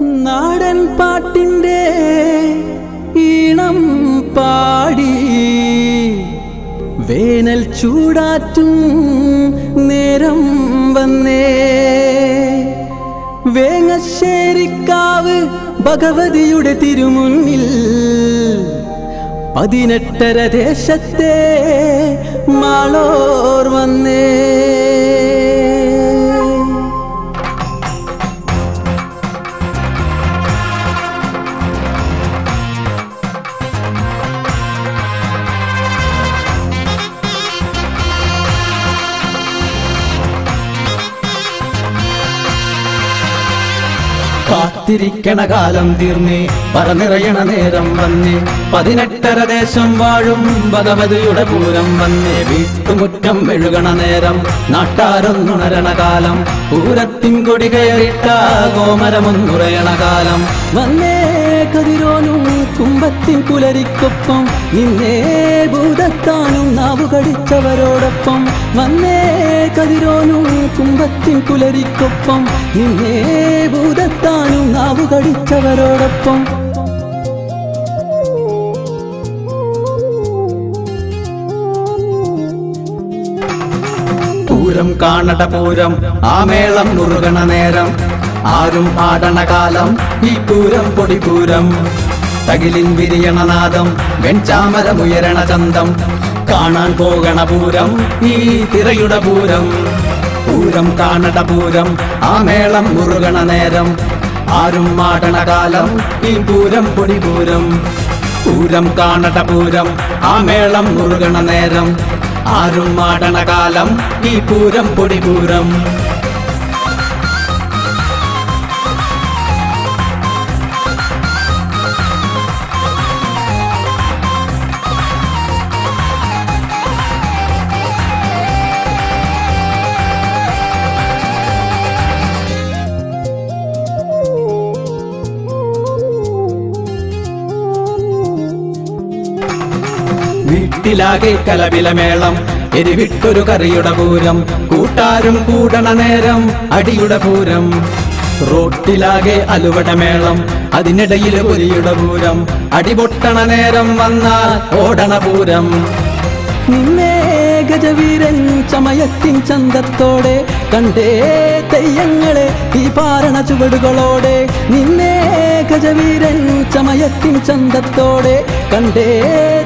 നാടൻ പാട്ടിന്റെ ഈണം പാടി. വേനൽ ചൂടാറ്റും നേരം വന്നേ. വേങ്ങശ്ശേരിക്കാവ് ഭഗവതിയുടെ തിരുമുന്നിൽ പതിനെട്ടര ദേശത്തെ മാളോർ കാത്തിരിക്കണ കാലം തീർന്നേ. പറനിറയണ നേരം വന്നേ. പതിനെട്ടര ദേശം വാഴും ഭഗവതിയുടെ പൂരം വന്നേ. വീട്ടുമുറ്റം മെഴുകണ നേരം നാട്ടാരൊന്നുണരണ കാലം. പൂരത്തിൻ കൊടി കയറിട്ട ഗോമരമൊന്നുറയണ കാലം. വന്നേ. കതിരോനും കുമ്പത്തിൻ പുലരിക്കൊപ്പം നിന്നേ ഭൂതത്താനും നാവു കടിച്ചവരോടൊപ്പം. വന്നേ കതിരോനും കുമ്പത്തിൻ പുലരിക്കൊപ്പം നിന്നേ ഭൂതത്താനും നാവു കടിച്ചവരോടൊപ്പം. പൂരം കാണട പൂരം ആ മേളം മുറുകണ നേരം. ആരും ആടണ കാലം ഈ പൂരം പൊടിപൂരം. തകിലിൻ വിരിയണനാദം വെൺചാമരമുയരണ ചന്തം. കാണാൻ പോകണ പൂരം ഈ തിരയുടെ പൂരം. പൂരം കാണട പൂരം ആ മേളം മുറുകണ നേരം. ആരും ആടണ കാലം ഈ പൂരം പൊടിപൂരം. പൂരം കാണട പൂരം ആ മേളം മുറുകണ നേരം. ആരും മാടണ കാലം ഈ പൂരം പൊടിപൂരം. വീട്ടിലാകെ കലവിലമേളം എരിവിട്ടൊരു കറിയുടെ പൂരം. കൂട്ടാരും കൂടണ നേരം. അടിയുടെ പൂരം. റോട്ടിലാകെ അലുവട മേളം. അതിനിടയിൽ പുലിയുടെ പൂരം. അടിപൊട്ടണ നേരം വന്നാൽ ഓടണ പൂരം. ഗജവീരൻ ചമയത്തിൻ ചന്തത്തോടെ കണ്ടേ തെയ്യങ്ങളെ ഈ പാരണ ചുവടുകളോടെ. നിന്നേ ഗജവീരൻ ചമയത്തിൻ ചന്തത്തോടെ കണ്ടേ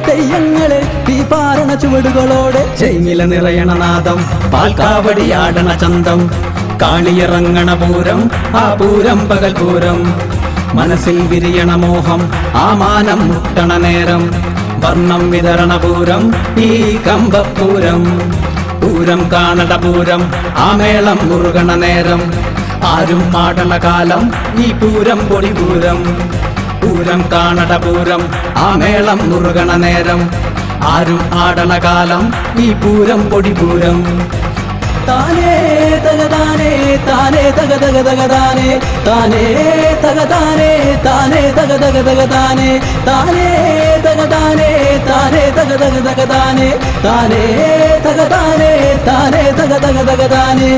തെയ്യങ്ങളെ തീപാരണ പാരണ ചുവടുകളോടെ. ചെങ്ങില നിറയണ നാദം പാൽക്കാവടിയാടണ ചന്തം കാളിയിറങ്ങണ പൂരം ആ പൂരം പകൽ പൂരം. മനസ്സിൽ വിരിയണ മോഹം ആ മാനം മുട്ടണ നേരം. വർണം വിതരണ പൂരം ഈ കമ്പപ്പൂരം. പൂരം കാണട പൂരം ആ മേളം മുറുകണ നേരം. ആരും പാടണ കാലം ഈ പൂരം പൊടിപൂരം പൂരം കാണട പൂരം ആ മേളം മുറുകണ നേരം. ആരും ആടണ കാലം ഈ പൂരം പൊടിപൂരം താനേ താനേ തക താനേ താനേ താനേ തകതാനേ താനേ തക തക തകതാനേ താനേ തകതാനേ താനേ തക തക തകതാനേ